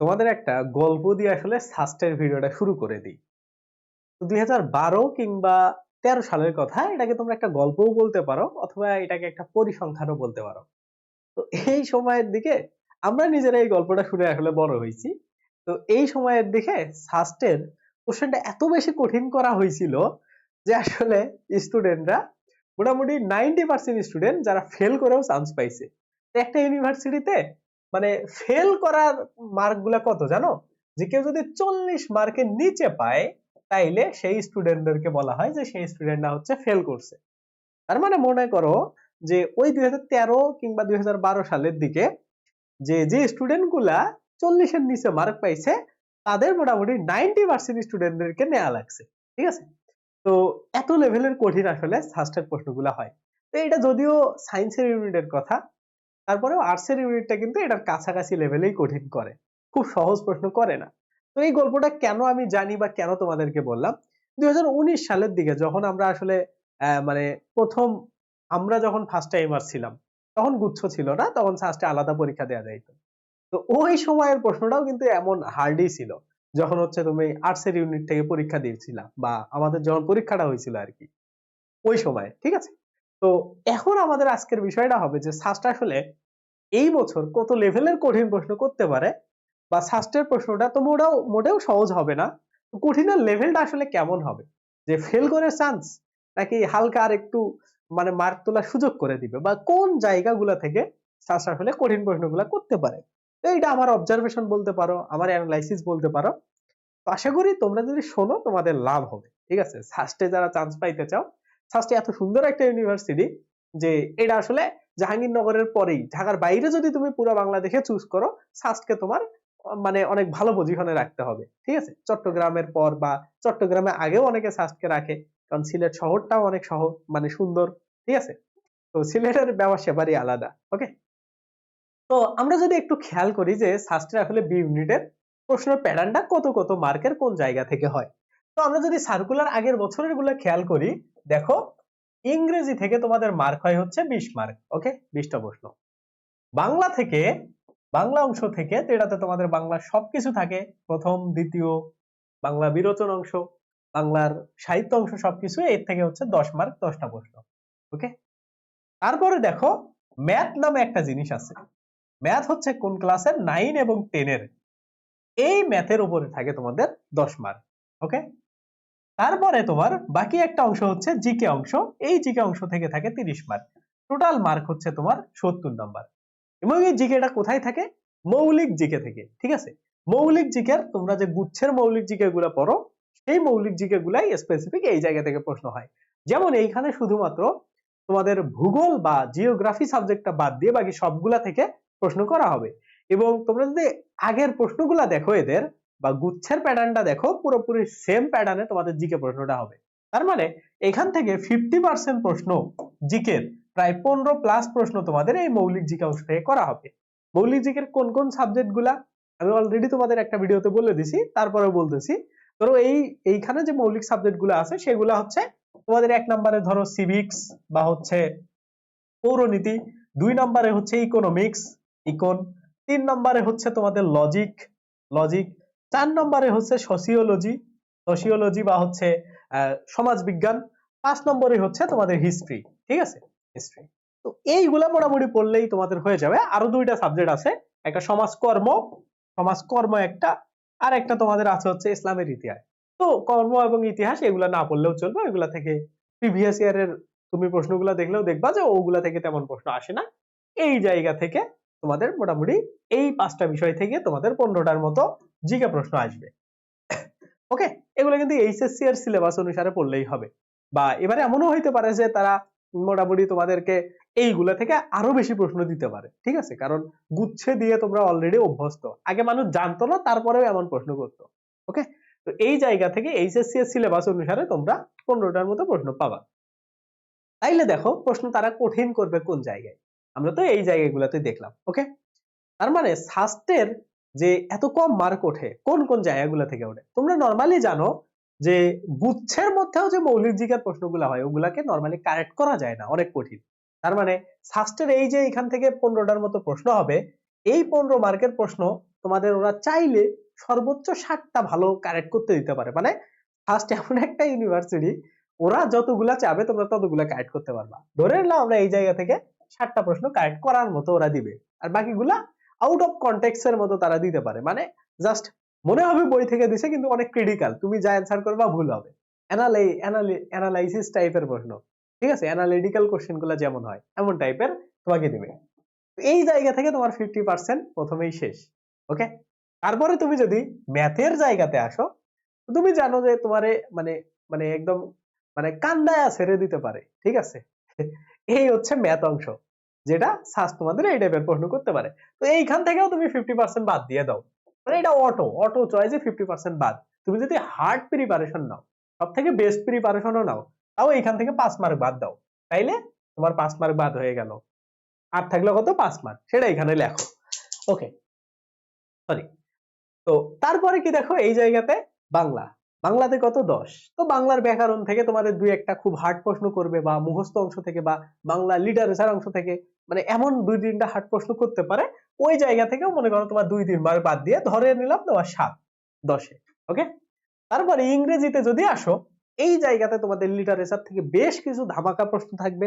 তোমাদের একটা গল্প দিয়ে আসলে সাস্টের ভিডিওটা শুরু করে দিই। দুই কিংবা তেরো সালের কথা, এটাকে তোমরা একটা গল্পও বলতে পারো, অথবা এটাকে একটা পরিসংখ্যানও বলতে পারো। তো এই সময়ের দিকে আমরা নিজেরা এই গল্পটা শুনে আসলে বড় হয়েছি। তো এই সময়ের দিকে সাস্টের কোশ্চেনটা এত বেশি কঠিন করা হয়েছিল যে আসলে স্টুডেন্টরা মোটামুটি নাইনটি পার্সেন্ট স্টুডেন্ট যারা ফেল করেও চান্স পাইছে। একটা ইউনিভার্সিটিতে মানে ফেল করার মার্কগুলা কত জানো? যে কেউ যদি চল্লিশ মার্কের নিচে পায়, তাইলে সেই স্টুডেন্টদেরকে বলা হয় যে সেই স্টুডেন্টরা হচ্ছে ফেল করছে। তার মানে মনে করো যে ওই দুই কিংবা দুই সালের দিকে যে যে স্টুডেন্টগুলা চল্লিশের নিচে মার্ক পাইছে, তাদের মোটামুটি নাইনটি পার্সেন্ট স্টুডেন্টদেরকে নেওয়া লাগছে। ঠিক আছে? তো এত লেভেলের কঠিন আসলে ফার্স্টের প্রশ্নগুলো হয়। তো এটা যদিও সায়েন্সের ইউনিটের কথা তারপরেও আর্টসের ইউনিটটা কিন্তু এটার কাছাকাছি লেভেলেই কঠিন করে। খুব সহজ প্রশ্ন করে না। তো এই গল্পটা কেন আমি জানি বা কেন তোমাদেরকে বললাম? দুই সালের দিকে যখন আমরা আসলে মানে প্রথম আমরা যখন ফার্স্ট টাইমার ছিলাম, তখন গুচ্ছ ছিল না, তখন ফার্স্টে আলাদা পরীক্ষা দেওয়া যাইতো। তো ওই সময়ের প্রশ্নটাও কিন্তু এমন হার্ডই ছিল, যখন হচ্ছে তুমি আর্টসের ইউনিট থেকে পরীক্ষা দিয়েছিলা বা আমাদের যখন পরীক্ষাটা হয়েছিল আর কি, ওই সময়, ঠিক আছে? তো এখন আমাদের আজকের বিষয়টা হবে যে সাস্ট আসলে এই বছর কত লেভেলের কঠিন প্রশ্ন করতে পারে বা সাস্টের প্রশ্নটা তো মোটাও, মোটেও সহজ হবে না। কঠিনের লেভেলটা আসলে কেমন হবে? যে ফেল করার চান্স নাকি হালকা আর একটু মানে মার্ক তোলার সুযোগ করে দিবে? বা কোন জায়গাগুলো থেকে সাস্ট আসলে কঠিন প্রশ্নগুলো করতে পারে? তো এটা আমার অবজারভেশন বলতে পারো, আমার অ্যানালাইসিস বলতে পারো। আশা করি তোমরা যদি শোনো তোমাদের লাভ হবে। ঠিক আছে? সাস্টে যারা চান্স পাইতে চাও সাস্টে এত সুন্দর একটা ইউনিভার্সিটি যে এটা আসলে জাহাঙ্গীরনগরের পরেই। ঢাকার বাইরে যদি তুমি পুরো বাংলাদেশে চুজ করো সাস্টকে তোমার মানে অনেক ভালো পজিশনে রাখতে হবে। ঠিক আছে? চট্টগ্রামের পর বা চট্টগ্রামে আগেও অনেকে সাস্টকে রাখে, কারণ সিলেট শহরটাও অনেক শহর মানে সুন্দর। ঠিক আছে? তো সিলেটের ব্যবসা সেবারই আলাদা ওকে তো আমরা যদি একটু খেয়াল করি যে সাস্টের আসলে বি ইউনিটের প্রশ্নের প্যাটার্নটা কত কত মার্কের কোন জায়গা থেকে হয়? তো আমরা যদি সার্কুলার আগের বছরেরগুলো খেয়াল করি দেখো, ইংরেজি থেকে তোমাদের মার্ক হয় হচ্ছে বিশ মার্ক ওকে বিশটা প্রশ্ন। বাংলা থেকে, বাংলা অংশ থেকে এটাতে তোমাদের বাংলা সবকিছু থাকে, প্রথম, দ্বিতীয়, বাংলা বিরোচন অংশ, বাংলার সাহিত্য অংশ সবকিছু এর থেকে হচ্ছে দশ মার্ক দশটা প্রশ্ন ওকে তারপরে দেখো ম্যাথ নামে একটা জিনিস আছে। ম্যাথ হচ্ছে কোন ক্লাসের নাইন এবং টেনের এই ম্যাথের উপরে থাকে তোমাদের দশ মার্ক ওকে তারপরে তোমার বাকি একটা অংশ হচ্ছে জিকে অংশ। এই জিকে অংশ থেকে থাকে তিরিশ মার্ক টোটাল মার্ক হচ্ছে তোমার সত্তর নাম্বার এবং এই জিকেটা কোথায় থাকে? মৌলিক জিকে থেকে, ঠিক আছে? মৌলিক জিকের তোমরা যে গুচ্ছের মৌলিক জিকে গুলা পড়ো, সেই মৌলিক জিকে গুলাই স্পেসিফিক এই জায়গা থেকে প্রশ্ন হয়। যেমন এইখানে শুধুমাত্র তোমাদের ভূগোল বা জিওগ্রাফি সাবজেক্টটা বাদ দিয়ে বাকি সবগুলা থেকে প্রশ্ন করা হবে। এবং তোমরা যদি আগের প্রশ্নগুলা দেখো এদের বা গুচ্ছের প্যাটার্নটা দেখো, পুরোপুরি সেম প্যাটার্নে তোমাদের জিকে প্রশ্নটা হবে। তার মানে এখান থেকে ফিফটি পার্সেন্ট প্রশ্ন জিকের প্রায় পনেরো প্লাস প্রশ্ন তোমাদের এই মৌলিক জিকে অংশ থেকে করা হবে। মৌলিক জিকের কোন কোন সাবজেক্টগুলা? আমি অলরেডি তোমাদের একটা ভিডিওতে বলে দিছি তারপরে বলতেছি। ধরো এই, এইখানে যে মৌলিক সাবজেক্টগুলো আছে, সেগুলা হচ্ছে তোমাদের এক নম্বরে ধরো সিভিক্স বা হচ্ছে পৌরনীতি, দুই নম্বরে হচ্ছে ইকোনমিক্স ইকোন তিন নম্বরে হচ্ছে তোমাদের লজিক লজিক চার নম্বরে হচ্ছে সোসিওলজি সোসিওলজি বা হচ্ছে সমাজ বিজ্ঞান পাঁচ নম্বরে হচ্ছে তোমাদের হিস্ট্রি ঠিক আছে? হিস্ট্রি তো এইগুলা মোটামুটি পড়লেই তোমাদের হয়ে যাবে। আরও দুইটা সাবজেক্ট আছে, একটা সমাজকর্ম। সমাজকর্ম একটা, আর একটা তোমাদের আছে হচ্ছে ইসলামের ইতিহাস। তো কর্ম এবং ইতিহাস এগুলা না পড়লেও চলবে, এগুলা থেকে প্রিভিয়াস ইয়ারের তুমি প্রশ্নগুলো দেখলেও দেখবা যে ওগুলা থেকে তেমন প্রশ্ন আসে না। এই জায়গা থেকে তোমাদের মোটামুটি এই পাঁচটা বিষয় থেকে তোমাদের পনেরোটার মতো জিকে প্রশ্ন আসবে। ওকে এগুলো কিন্তু এইচএসসি এর সিলেবাস অনুসারে পড়লেই হবে। বা এবারে এমনও হইতে পারে যে তারা মোটামুটি তোমাদেরকে এইগুলা থেকে আরও বেশি প্রশ্ন দিতে পারে। ঠিক আছে? কারণ গুচ্ছে দিয়ে তোমরা অলরেডি অভ্যস্ত। আগে মানুষ জানতো না, তারপরেও এমন প্রশ্ন করতো। ওকে তো এই জায়গা থেকে এইচএসসি এর সিলেবাস অনুসারে তোমরা পনেরোটার মতো প্রশ্ন পাবা। তাইলে দেখো, প্রশ্ন তারা কঠিন করবে কোন জায়গায়? আমরা তো এই জায়গাগুলোতে দেখলাম ওকে তার মানে সাস্টের যে এত কম মার্ক ওঠে, কোন কোন জায়গাগুলো থেকে ওঠে? তোমরা নর্মালি জানো যে গুচ্ছের মধ্যেও যে মৌলিক জিজ্ঞার প্রশ্নগুলো হয়, ওগুলাকে নর্মালি কারেক্ট করা যায় না, অনেক কঠিন। তার মানে সাস্টের এই যে এখান থেকে পনেরোটার মতো প্রশ্ন হবে, এই পনেরো মার্কের প্রশ্ন তোমাদের ওরা চাইলে সর্বোচ্চ ষাটটা ভালো কারেক্ট করতে দিতে পারে। মানে ফার্স্ট এমন একটা ইউনিভার্সিটি ওরা যতগুলা চাবে তোমরা ততগুলা কারেক্ট করতে পারবা। ধরে নিলাম আমরা এই জায়গা থেকে ষাটটা প্রশ্ন কারেক্ট করার মতো ওরা দিবে। আর বাকিগুলা আউট অফ কন্টেক্স এর মতো তারা দিতে পারে। মানে জাস্ট মনে হবে বই থেকে দিছে, কিন্তু অনেক ক্রিটিক্যাল তুমি যা অ্যান্সার করবা, ভুল হবে। অ্যানালাই অ্যানালাইসিস টাইপের প্রশ্ন। ঠিক আছে? অ্যানালিটিক্যাল কোশ্চেনগুলো যেমন হয়, এমন টাইপের তোমাকে দিবে। এই জায়গা থেকে তোমার ফিফটি পার্সেন্ট প্রথমেই শেষ। ওকে তারপরে তুমি যদি ম্যাথের জায়গাতে আসো তুমি জানো যে তোমারে মানে মানে একদম মানে কান্দায়া ছেড়ে দিতে পারে। ঠিক আছে? এই হচ্ছে ম্যাথ অংশ, যেটা সাস তোমাদের এই টাইপের প্রশ্ন করতে পারে। তো এইখান থেকেও তুমি ফিফটি পার্সেন্ট বাদ দিয়ে দাও। মানে এটা অটো অটো চয়েসে ফিফটি পার্সেন্ট বাদ। তুমি যদি হার্ড প্রিপারেশন নাও সব থেকে বেস্ট প্রিপারেশনও নাও, তাও এইখান থেকে পাঁচ মার্ক বাদ দাও। তাইলে তোমার পাঁচ মার্ক বাদ হয়ে গেল। আর থাকলে কত? পাঁচ মার্ক সেটা এখানে লেখো। ওকে সরি তো তারপরে কি দেখো? এই জায়গাতে বাংলা। বাংলাতে কত দশ? তো বাংলার ব্যাকরণ থেকে তোমাদের দুই একটা খুব হার্ড প্রশ্ন করবে বা মুখস্থ অংশ থেকে বা বাংলা লিটারেচার অংশ থেকে। মানে এমন দুই তিনটা হার্ড প্রশ্ন করতে পারে, ওই জায়গা থেকেও মনে করো তোমার দুই তিন বার বাদ দিয়ে ধরে নিলাম তোমার সাত, দশে ওকে তারপরে ইংরেজিতে যদি আসো, এই জায়গাতে তোমাদের লিটারেচার থেকে বেশ কিছু ধামাকা প্রশ্ন থাকবে,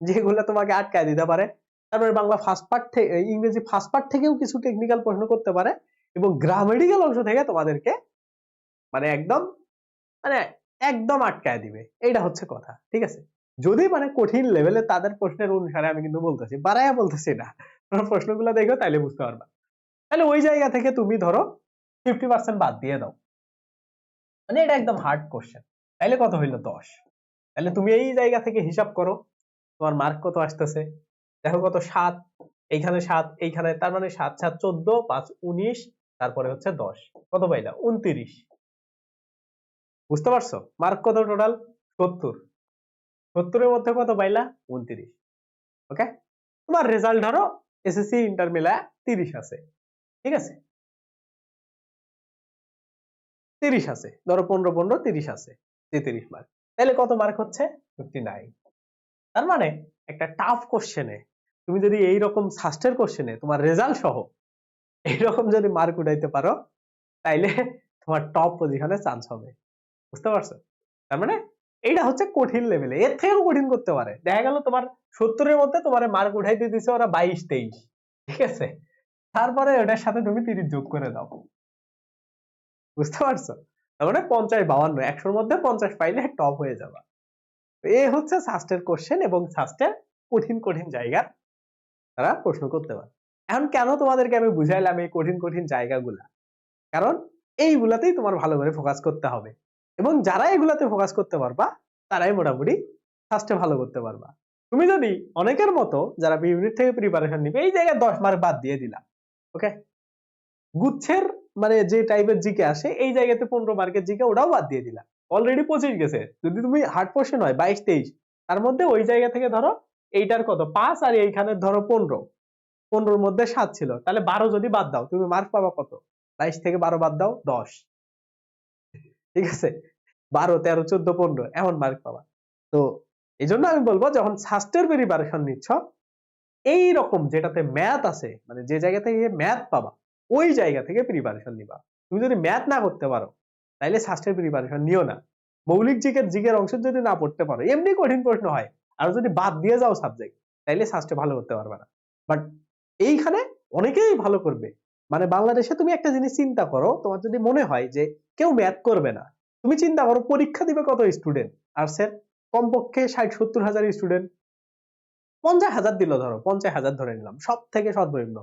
যেগুলো তোমাকে আটকায় দিতে পারে। তারপরে বাংলা ফার্স্ট পার্ট থেকে, ইংরেজি ফার্স্ট পার্ট থেকেও কিছু টেকনিক্যাল প্রশ্ন করতে পারে এবং গ্রামেটিক্যাল অংশ থেকে তোমাদেরকে মানে একদম মানে একদম আটকায় দিবে। এইটা হচ্ছে কথা, ঠিক আছে? যদি মানে কঠিন লেভেলে তাদের প্রশ্নের অনুসারে আমি কিন্তু বলতেছি, বাড়াইয়া বলতেছি না। তোমার প্রশ্নগুলো দেখো, তাইলে বুঝতে পারবা। তাহলে ওই জায়গা থেকে তুমি ধরো ফিফটি পার্সেন্ট বাদ দিয়ে দাও। মানে এটা একদম হার্ড কোশ্চেন তাইলে কত হইল? দশ। তাহলে তুমি এই জায়গা থেকে হিসাব করো, তোমার মার্ক কত আসতেছে? দেখো কত, সাত, এইখানে সাত, এইখানে, তার মানে সাত সাত, চোদ্দ, পাঁচ, উনিশ, তারপরে হচ্ছে দশ। কত পাইলা? উনত্রিশ। বুঝতে পারছ? মার্ক কত টোটাল সত্তর। সত্তরের মধ্যে কত পাইলা? উনত্রিশ। ওকে তোমার রেজাল্ট ধরো এসএসসি ইন্টার মিলা তিরিশ আছে। ঠিক আছে? তিরিশ আছে। ধরো পনেরো পনেরো, তিরিশ আছে। তেত্রিশ মার্ক তাহলে কত মার্ক হচ্ছে? ফিফটি নাইন তার মানে একটা টাফ কোশ্চেনে তুমি যদি এইরকম সাস্টের কোশ্চেনে তোমার রেজাল্ট সহ এইরকম যদি মার্ক উঠাইতে পারো, তাইলে তোমার টপ পজিশনে চান্স হবে। বুঝতে পারছ? তার মানে এইটা হচ্ছে কঠিন লেভেলে এর থেকেও কঠিন করতে পারে। দেখা গেল তোমার সত্তরের মধ্যে তোমার মার্ক উঠাইতে দিছে ওরা বাইশ, তেইশ। ঠিক আছে? তারপরে ওটার সাথে তুমি তিরিশ যোগ করে দাও। বুঝতে পারছ? তার মানে পঞ্চাশ বাউান্ন একশোর মধ্যে পঞ্চাশ পাইলে টপ হয়ে যাবা। এ হচ্ছে সাস্টের কোশ্চেন এবং সাস্টের কঠিন কঠিন জায়গা তারা প্রশ্ন করতে পারে। এখন কেন তোমাদেরকে আমি বুঝাইলাম এই কঠিন কঠিন জায়গাগুলা? কারণ এইগুলাতেই তোমার ভালো করে ফোকাস করতে হবে। এবং যারা এগুলাতে ফোকাস করতে পারবা, তারাই মোটামুটি ফার্স্টে ভালো করতে পারবা। তুমি যদি অনেকের মতো যারা বি ইউনিট থেকে প্রিপারেশন নিবে, এই জায়গায় দশ মার্ক বাদ দিয়ে দিলাম ওকে গুচ্ছের মানে যে টাইপের জিকে আসে, এই জায়গাতে পনেরো মার্কের জিকে ওটাও বাদ দিয়ে দিলাম। অলরেডি পঁচিশ গেছে। যদি তুমি হার্ড পোর্শন হয়, বাইশ, তেইশ, তার মধ্যে ওই জায়গা থেকে ধরো এইটার কত? পাঁচ আর এইখানে ধরো পনেরো। পনেরোর মধ্যে সাত ছিল। তাহলে বারো যদি বাদ দাও, তুমি মার্ক পাবা কত? বাইশ থেকে বারো বাদ দাও, দশ। ঠিক আছে? বারো, তেরো, চোদ্দ, পনেরো, এমন মার্ক পাবা। তো এই জন্য আমি বলব, যখন সাস্টের প্রিপারেশন নিচ্ছ এই রকম যেটাতে ম্যাথ আছে মানে যে জায়গা থেকে ম্যাথ পাবা, ওই জায়গা থেকে প্রিপারেশন নিবা। তুমি যদি ম্যাথ না করতে পারো, তাইলে সাস্টের প্রিপারেশন নিও না। মৌলিক জিকের জিকের অংশ যদি না পড়তে পারো, এমনি কঠিন প্রশ্ন হয়, আর যদি বাদ দিয়ে যাও সাবজেক্ট তাইলে সাস্টে ভালো করতে পারবে না। বাট এইখানে অনেকেই ভালো করবে। মানে বাংলাদেশে তুমি একটা জিনিস চিন্তা করো, তোমার যদি মনে হয় যে কেউ ম্যাথ করবে না, তুমি চিন্তা করো পরীক্ষা দিবে কত স্টুডেন্ট আর্টসের কমপক্ষে ষাট সত্তর হাজার স্টুডেন্ট পঞ্চাশ হাজার দিল ধরো, পঞ্চাশ হাজার ধরে নিলাম সব থেকে সর্বনিম্ন।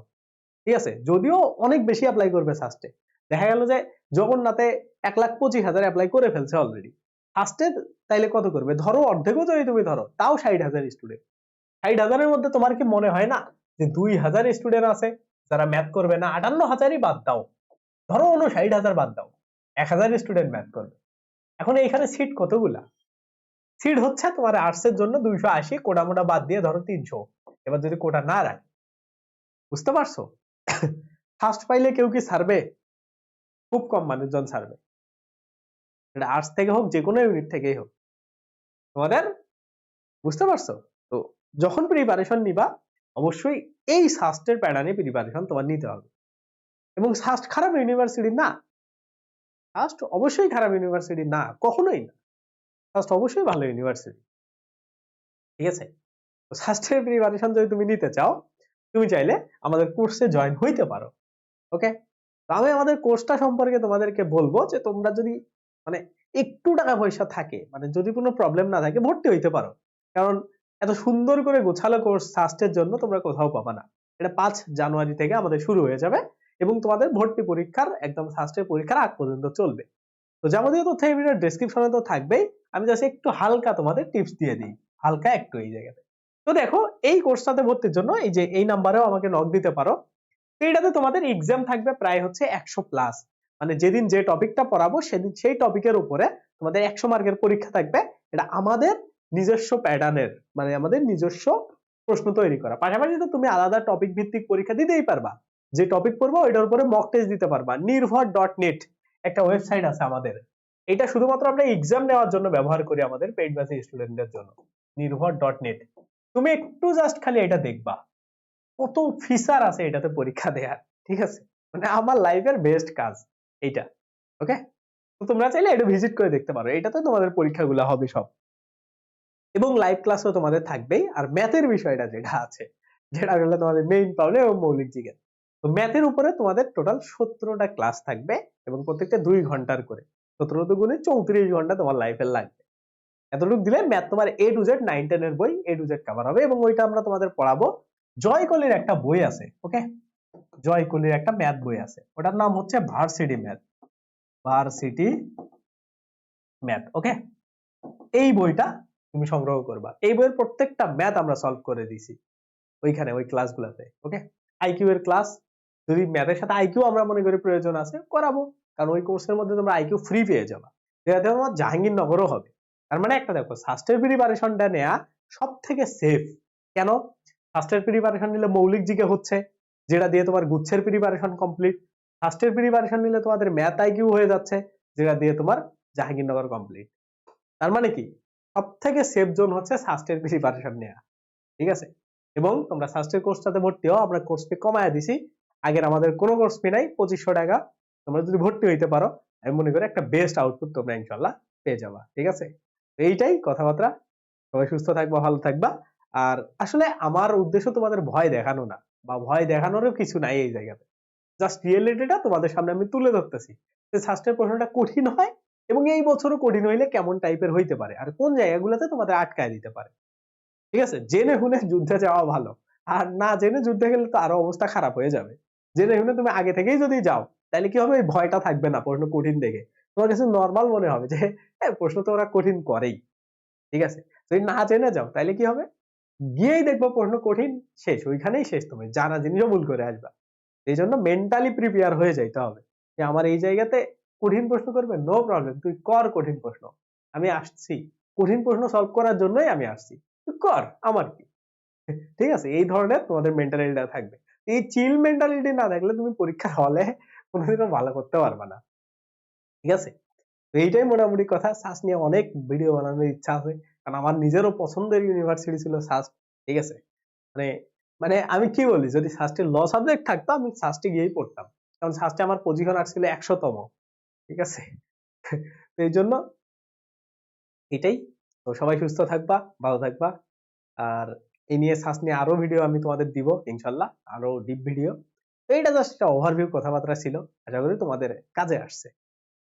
ঠিক আছে? যদিও অনেক বেশি অ্যাপ্লাই করবে ফার্স্টে দেখা গেল যে জগন্নাথে এক লাখ পঁচিশ হাজার অ্যাপ্লাই করে ফেলছে অলরেডি ফার্স্টে তাইলে কত করবে? ধরো অর্ধেকও যদি তুমি ধরো, তাও ষাট হাজার স্টুডেন্ট ষাট হাজারের মধ্যে তোমার কি মনে হয় না যে দুই হাজার স্টুডেন্ট আছে? যারা ম্যাথ করবে না, আটান্ন হাজারই বাদ দাও। ধরো ষাট হাজার বাদ দাও। এক হাজার স্টুডেন্ট ম্যাথ করবে। এখন এইখানে সিট কতগুলা? সিট হচ্ছে তোমার আর্টস এর জন্য দুইশো আশি, কোটা মোটা বাদ দিয়ে ধরো তিনশো। এবার যদি কোটা না রাখে বুঝতে পারছ? ফার্স্ট পাইলে কেউ কি ছাড়বে খুব কম মানুষজন ছাড়বে এটা আর্টস থেকে হোক যে কোনো ইউনিট থেকেই হোক। তোমাদের? বুঝতে পারছ? তো যখন প্রিপারেশন নিবা অবশ্যই এই সাস্টের প্যাটার্নে প্রিপারেশন তোমার নিতে হবে। এবং সাস্ট খারাপ ইউনিভার্সিটি না। সাস্ট অবশ্যই খারাপ ইউনিভার্সিটি না, কখনোই না। সাস্ট অবশ্যই ভালো ইউনিভার্সিটি ঠিক আছে? সাস্টের প্রিপারেশন যদি তুমি নিতে চাও, তুমি চাইলে আমাদের কোর্সে জয়েন হইতে পারো। ওকে তো আমি আমাদের কোর্সটা সম্পর্কে তোমাদেরকে বলব যে তোমরা যদি মানে একটু টাকা পয়সা থাকে মানে যদি কোনো প্রবলেম না থাকে, ভর্তি হইতে পারো। কারণ এত সুন্দর করে গোছালো কোর্স সাস্টের জন্য তোমরা কোথাও পাবা না। এটা পাঁচ জানুয়ারি থেকে আমাদের শুরু হয়ে যাবে এবং তোমাদের ভর্তি পরীক্ষার একদম সাস্টের পরীক্ষার আগ পর্যন্ত চলবে। তো যাবতীয় তথ্য এই ভিডিওর ডেসক্রিপশনে তো থাকবেই। আমি জাস্ট একটু হালকা তোমাদের টিপস দিয়ে দিই। হালকা একটু এই জায়গাতে। তো দেখো, এই কোর্সটাতে ভর্তির জন্য এই যে এই নাম্বারেও আমাকে নক দিতে পারো। তো এটাতে তোমাদের এক্সাম থাকবে প্রায় হচ্ছে একশো প্লাস মানে যেদিন যে টপিকটা পড়াবো সেদিন সেই টপিকের উপরে তোমাদের একশো মার্কের পরীক্ষা থাকবে। এটা আমাদের নিজস্ব প্যাটার্নের মানে আমাদের নিজস্ব প্রশ্ন তৈরি করা। পাশাপাশি তো তুমি আলাদা টপিক ভিত্তিক পরীক্ষা দিতেই পারবা। যে টপিক পড়ব, ওইটার উপরে মক টেস্ট দিতে পারবা। নির্ভর ডট নেট একটা ওয়েবসাইট আছে আমাদের। এটা শুধুমাত্র আমরা এক্সাম নেওয়ার জন্য ব্যবহার করি আমাদের পেইড ব্যাচ স্টুডেন্টদের জন্য। নির্ভর ডট নেট তুমি একটু জাস্ট খালি এটা দেখবা। কত ফিচার আছে এটাতে পরীক্ষা দেওয়ার ঠিক আছে? মানে আমার লাইফের বেস্ট কাজ এইটা ওকে তো তোমরা চাইলে এটা ভিজিট করে দেখতে পারো। এটাতে তোমাদের পরীক্ষাগুলো হবে সব। এবং লাইভ ক্লাসও তোমাদের থাকবেই। আর ম্যাথের বিষয়টা যেটা আছে, যেটা হলো তোমাদের মেইন প্রবলেম এবং মৌলিক জিজ্ঞেস। তো ম্যাথের উপরে তোমাদের টোটাল সতেরোটা ক্লাস থাকবে এবং প্রত্যেকটা দুই ঘণ্টার করে। সতেরো দুগুণে চৌত্রিশ ঘণ্টা তোমার লাইফের লাগবে। এতটুকু দিলে ম্যাথ তোমার এ টু জেড নাইন টেনের বই এ টু জেড কাভার হবে এবং ওইটা আমরা তোমাদের পড়াবো। জয়কলির একটা বই আছে ওকে জয়কলির একটা ম্যাথ বই আছে। ওটার নাম হচ্ছে varsity math varsity math okay এই বইটা তুমি সংগ্রহ করবা। এই বইয়ের প্রত্যেকটা ম্যাথ আমরা সলভ করে দিছি ওইখানে, ওই ক্লাসগুলোতে ওকে আইকিউ এর ক্লাস যদি ম্যাথের সাথে আইকিউ আমরা মনে করি প্রয়োজন আছে, করাবো। কারণ ওই কোর্সের মধ্যে তোমরা আইকিউ ফ্রি পেয়ে যাবা। যেটাতে তোমার জাহাঙ্গীরনগরও হবে। তার মানে একটা দেখো সাস্টের প্রিপারেশনটা নেওয়া সব থেকে সেফ কেন? ফার্স্টের প্রিপারেশন নিলে মৌলিক জিকে হচ্ছে, যেটা দিয়ে তোমার গুচ্ছের প্রিপারেশন কমপ্লিট ফার্স্টের প্রিপারেশন নিলে তোমাদের ম্যাথ আইকিউ হয়ে যাচ্ছে, যেটা দিয়ে তোমার জাহাঙ্গীরনগর কমপ্লিট তার মানে কি? সব থেকে সেফ জোন হচ্ছে সাস্টের প্রিপারেশন নেওয়া ঠিক আছে? এবং তোমরা সাস্টের কোর্সটাতে ভর্তি হও, আমরা কোর্স ফি কমায় দিছি। আগের আমাদের কোনো কোর্স ফি নাই, পঁচিশশো টাকা। তোমরা যদি ভর্তি হইতে পারো, আমি মনে করি একটা বেস্ট আউটপুট তোমরা ইনশাল্লাহ পেয়ে যাবা। ঠিক আছে? এইটাই কথাবার্তা। সবাই সুস্থ থাকবা, ভালো থাকবা। আর আসলে আমার উদ্দেশ্য তোমাদের ভয় দেখানো না, বা ভয় দেখানোরও কিছু নাই এই জায়গাতে। জাস্ট রিয়েলিটিটা তোমাদের সামনে আমি তুলে ধরতেছি। যে সাস্টের প্রশ্নটা কঠিন হয় এবং এই বছরও কঠিন হইলে কেমন টাইপের হইতে পারে? আর কোন জায়গাগুলোতে তোমাদের আটকায় দিতে পারে? ঠিক আছে? জেনে শুনে যুদ্ধে যাওয়া ভালো। আর না জেনে যুদ্ধে গেলে তো আরও অবস্থা খারাপ হয়ে যাবে। জেনে শুনে তুমি আগে থেকেই যদি যাও, তাহলে কি হবে? ভয়টা থাকবে না প্রশ্ন কঠিন দেখে। তোমার কাছে নর্মাল মনে হবে যে হ্যাঁ প্রশ্ন তো ওরা কঠিন করেই। ঠিক আছে? যদি না জেনে যাও, তাহলে কি হবে? গিয়েই দেখব প্রশ্ন কঠিন, শেষ। ওইখানেই শেষ তুমি জানা জিনিসও ভুল করে আসবা। এই জন্য মেন্টালি প্রিপেয়ার হয়ে যাইতে হবে। যে আমার এই জায়গাতে কঠিন প্রশ্ন করবে? নো প্রবলেম তুই কর কঠিন প্রশ্ন। আমি আসছি। কঠিন প্রশ্ন সলভ করার জন্যই আমি আসছি। তুই কর, আমার কি? ঠিক আছে, এই ধরনের তোমাদের মেন্টালিটিটা থাকবে। এই চিল মেন্টালিটি না থাকলে তুমি পরীক্ষার হলে কোনোদিনও ভালো করতে পারবে না। ঠিক আছে? তো এইটাই মোটামুটি কথা। সাস নিয়ে অনেক ভিডিও বানানোর ইচ্ছা আছে। কারণ আমার নিজেরও পছন্দের ইউনিভার্সিটি ছিল সাস। ঠিক আছে? মানে মানে আমি কি বলি? যদি সাস্টে ল সাবজেক্ট থাকতো, আমি সাস্টে গিয়েই পড়তাম। কারণ সাস্টে আমার পজিশন আসছিল একশোতম। ঠিক আছে? তো এই জন্য এটাই। তো সবাই সুস্থ থাকবা, ভালো থাকবা। আর এই নিয়ে শ্বাস নিয়ে আরও ভিডিও আমি তোমাদের দিব, ইনশাল্লাহ। আরও ডিপ ভিডিও তো এইটা জাস্ট একটা ওভারভিউ কথাবার্তা ছিল। আশা করি তোমাদের কাজে আসছে।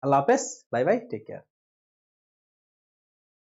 আল্লাহ হাফেজ। Bye bye take care